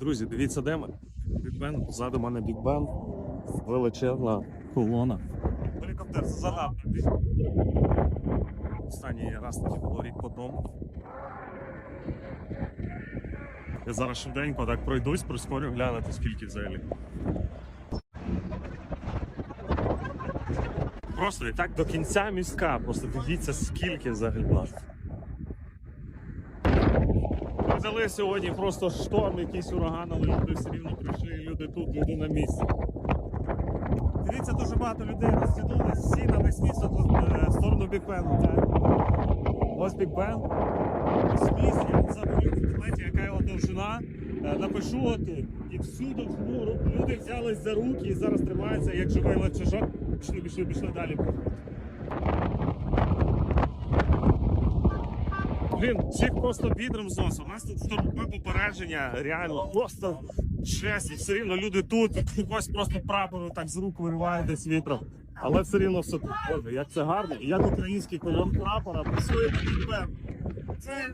Друзі, дивіться, де ми. Бік Бен, позаду мене Бік Бен. Величезна колона. Гелікоптер задав. Останній раз таки було рік по тому. Я зараз швиденько так пройдусь, прискорю глянути, скільки взагалі. Просто і так до кінця містка. Просто дивіться, скільки взагалі нас. Взяли сьогодні просто шторм, якийсь ураган, але люди все рівно прийшли, люди тут, люди на місці. Дивіться, дуже багато людей розтягнули всі на весь місто в сторону Біг Бену. Ось Біг Бен. Ось місць, я забув в інтернеті, яка його довжина. Е, Напишу от і всю довжину люди взялись за руки і зараз тримаються як живий ланцюжок. Пішли, пішли, пішли далі. Блін, всіх просто бідром зносив. У нас тут штормове попередження, реально просто честь, все рівно люди тут, когось просто прапору так з рук вириває десь вітром. Але все рівно все. Боже, як це гарно. І як український кольор прапора працює тепер. Це